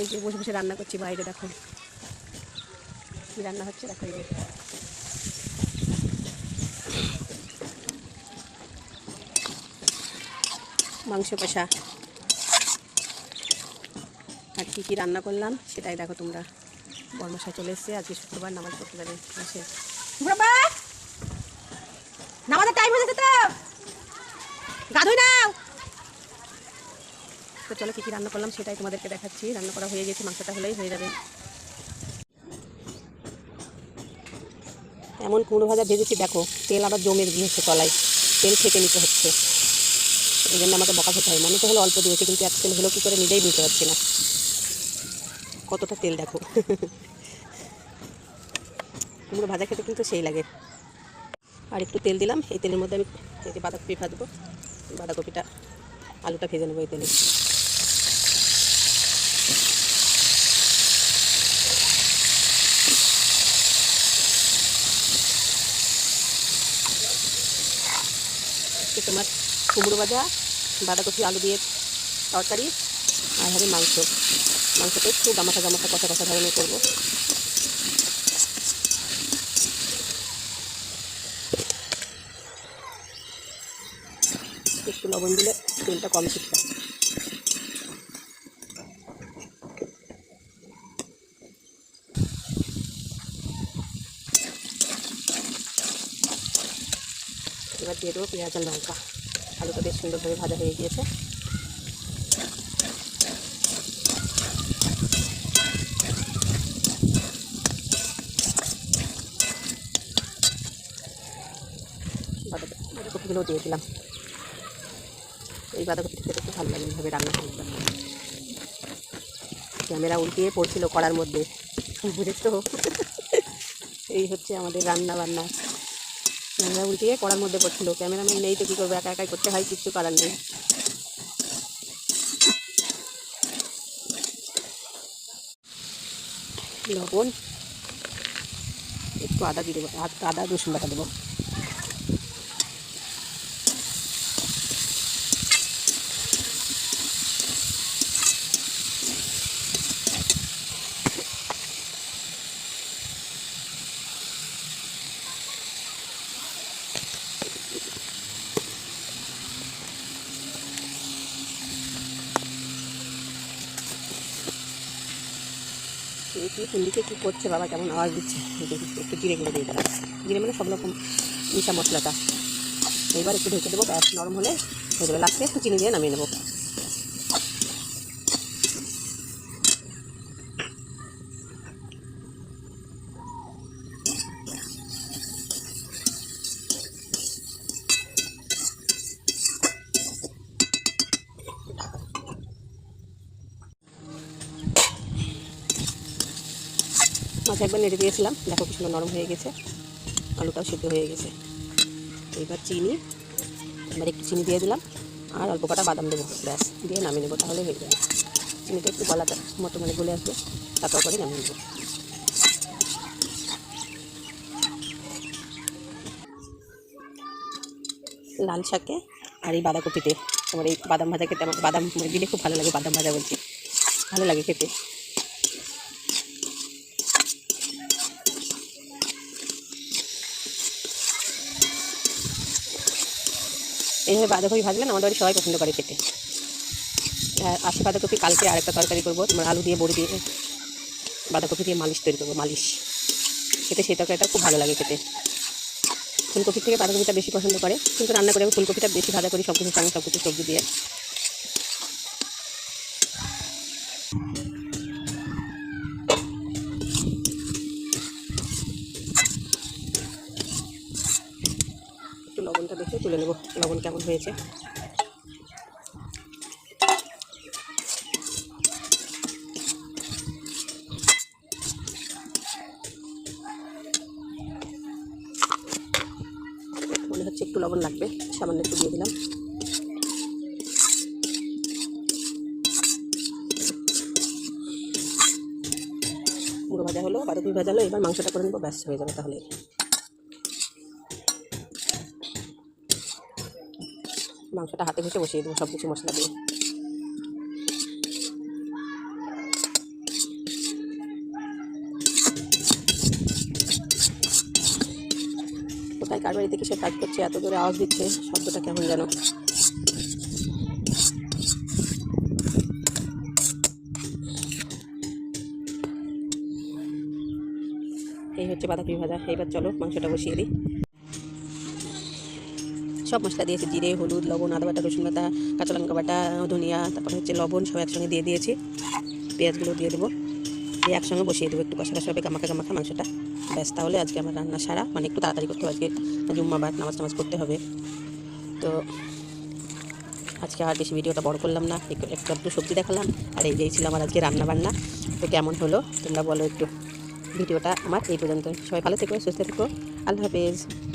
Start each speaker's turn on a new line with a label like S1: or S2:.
S1: এই যে বসে বসে রান্না করছি বাইরে, দেখো। কি রান্না হচ্ছে, দেখো এই মাংস কষা। আর কী কী রান্না করলাম, সেটাই দেখো তোমরা। বর্মশা চলে এসছে, আজকে শুক্রবার নামাজ পড়তে যাবে এসে বাবা নামাজের টাইম হয়ে গেছে তো গাধুই নাও তো চলো কী কী রান্না করলাম সেটাই তোমাদেরকে দেখাচ্ছি। রান্না করা হয়ে গেছে, মাংসটা হলেই হয়ে যাবে। এমন কুমড়ো ভাজা ভেজেছি, দেখো, তেল আবার জমে গিয়েছে তলায়। তেল থেকে নিতে হচ্ছে। এই জন্য আমাকে বকা খেতে হয়। মনে তো হলো অল্প দিয়েছে, কিন্তু এক তেল হলো কী করে নিজেই নিতে পারছি না। কতটা তেল দেখো। কুমড়ো ভাজা খেতে কিন্তু সেই লাগে। আর একটু তেল দিলাম, এই তেলের মধ্যে আমি বাঁধাকপি ভাজবো। বাঁধাকপিটা, আলুটা ভেজে নেব এই তেলে। তো তোমার কুমড়ো ভাজা, বাঁধাকপি, আলু দিয়ে তরকারি, আর হবে মাংস। মাংসটা একটু গামাখা গামাখা কষা কষা ধরনের করব। একটু লবণ দিলে তেলটা কম ছিটকা এবার দিয়ে দেবো পেঁয়াজ আর লঙ্কা। আলুটা বেশ সুন্দরভাবে ভাজা হয়ে গিয়েছে। বাঁধাকপি বাঁধাকপিগুলোও দিয়ে দিলাম। এই বাঁধাকপি খেতে খুব ভালো লাগে এইভাবে রান্না করতে। ক্যামেরা উল্টিয়ে পড়ছিল কড়ার মধ্যে। বুঝেছ? এই হচ্ছে আমাদের রান্না বান্না ক্যামেরা উল্টিয়ে করার মধ্যে পড়ছিল ক্যামেরাম্যান নেই তো কী করব? একা একাই করতে হয়, কিচ্ছু করার নেই। লবণ। একটু আদা দিয়ে দেবো আদ- রসুন বাটা দেবো। এই কি দিকে কী করছে? বাবা কেমন আওয়াজ দিচ্ছে? দেখি, একটু জিরে গুঁড়ো দিয়ে দিলাম। জিরে মানে সব রকম মিশা মশলাটা। এইবার একটু ঢেকে দেবো নরম হলে হয়ে যাবে লাস্টে একটু চিনি দিয়ে নামিয়ে নেব। মাছ একবার নেড়ে দিয়েছিলাম। দেখো কি সুন্দর নরম হয়ে গেছে। আলুটাও সিদ্ধ হয়ে গেছে। এবার চিনি। এবার একটু চিনি দিয়ে দিলাম। আর অল্প কটা বাদাম দেবো। ব্যাস, দিয়ে নামিয়ে নেব তাহলে হয়ে যাবে। চিনিটা একটু গলাটা মতো মানে গলে আসবে। তারপর করে নামিয়ে নেব। লাল শাকে আর এই বাঁধাকপিতে। আমার এই বাদাম ভাজা খেতে আমার বাদাম মানে দিলে খুব ভালো লাগে, বাদাম ভাজা বলছি। ভালো লাগে খেতে। এইভাবে বাঁধাকপি ভাজলে আমাদের বাড়ি সবাই পছন্দ করে খেতে। আর আশি বাঁধাকপি কালকে আরেকটা তরকারি করব, তোমার আলু দিয়ে, বড়ি দিয়ে, বাঁধাকপি দিয়ে মালিশ তৈরি করব, মালিশ। খেতে সেই তরকারিটা খুব ভালো লাগে খেতে। ফুলকপির থেকে বাঁধাকপিটা বেশি পছন্দ করে, কিন্তু রান্না করে আমি ফুলকপিটা বেশি ভাজা করি সব কিছুর সঙ্গে সব কিছু সবজি দিয়ে। একটু তুলে নেব, লবণ কেমন হয়েছে। মনে হচ্ছে একটু লবণ লাগবে, সামান্য একটু দিয়ে দিলাম। ভাজা হলো বাঁধাকপি ভাজা হলো, এবার মাংসটা করে নেব, ব্যাস হয়ে যাবে তাহলে। মাংসটা হাতে ঘষে বসিয়ে দেবো সব কিছু মশলা দিয়ে। কোথায়, কার এদিকে সে কাজ করছে, এত দূরে আওয়াজ দিচ্ছে, শব্দটা কেমন যেন। এই হচ্ছে বাঁধাকপি ভাজা এইবার চলো মাংসটা বসিয়ে দিই। সব মশলা দিয়েছি, জিরে, হলুদ, লবণ, আদা বাটা, রসুন বাটা, কাঁচা লঙ্কা বাটা, ধনিয়া, তারপরে হচ্ছে লবণ, সব একসঙ্গে দিয়ে দিয়েছি। পেঁয়াজগুলো দিয়ে দেবো। দিয়ে একসঙ্গে বসিয়ে দেবো একটু কষা হবে, গামাখা গামাখা মাংসটা। ব্যাস, তাহলে আজকে আমার রান্না সারা। মানে একটু তাড়াতাড়ি করতে হবে আজকে। জুম্মা বাদ নামাজ নামাজ করতে হবে। তো আজকে আর বেশি ভিডিওটা বড় করলাম না। একটু একটু একটু সবজি দেখালাম। আর এই যেই ছিল আমার আজকে রান্না বান্না তো কেমন হলো? তোমরা বলো একটু। ভিডিওটা আমার এই পর্যন্ত সবাই ভালো থেকো, সুস্থ থেকো। আল্লাহ হাফেজ।